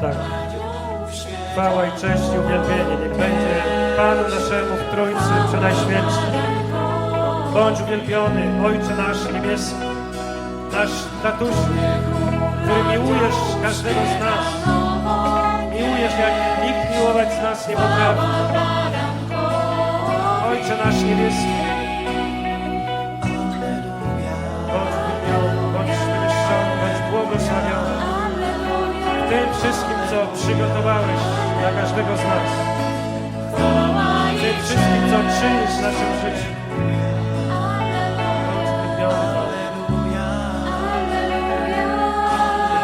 tak. Chwała i cześć i uwielbienie niech będzie Panu naszemu w Trójcy Przenajświętszy. Bądź uwielbiony, Ojcze nasz niebieski, nasz tatusiu, który miłujesz każdego z nas. Miłujesz, jak nikt miłować z nas nie potrafi. Ojcze nasz niebieski, co przygotowałeś dla każdego z nas. W tym wszystkim, co czynisz w naszym życiu. Bądź uwielbiony,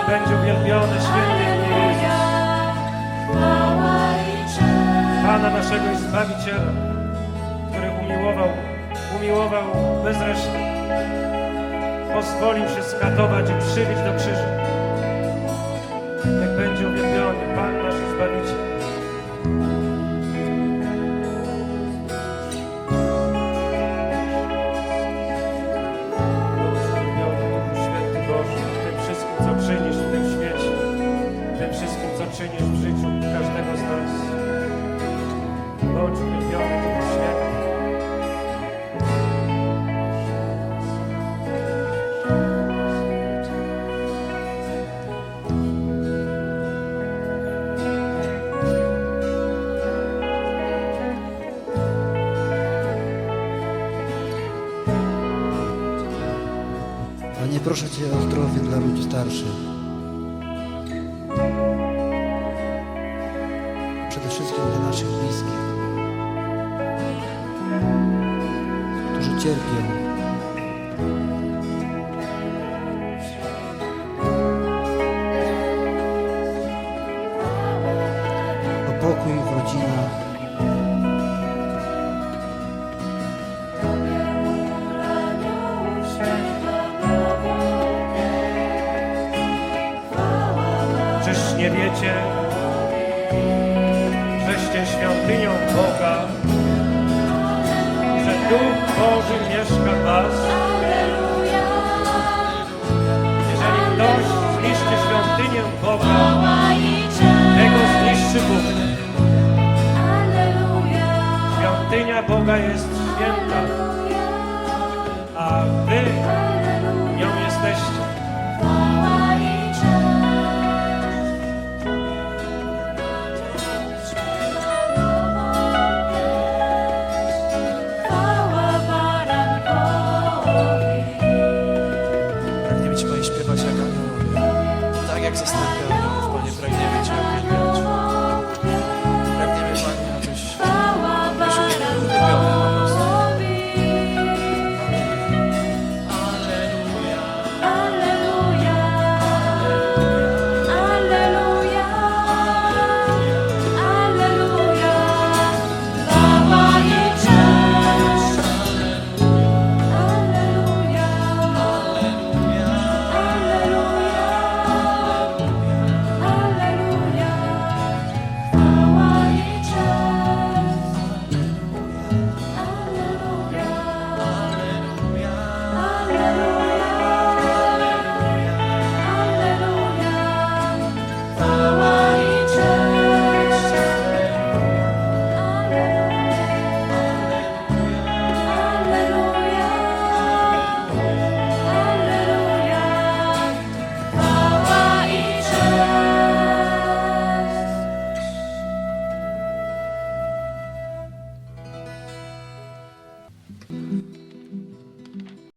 będzie uwielbiony święty Jezus. Pana naszego i Zbawiciela, który umiłował, umiłował bezresztnie. Pozwolił się skatować i przybić do krzyża. Niech będzie uwielbiony proszę Cię o zdrowie dla ludzi starszych. Przede wszystkim dla naszych bliskich, którzy cierpią. Żeście świątynią Boga, że Duch Boży mieszka w was? Jeżeli ktoś zniszczy świątynię Boga, tego zniszczy Bóg. Świątynia Boga jest święta,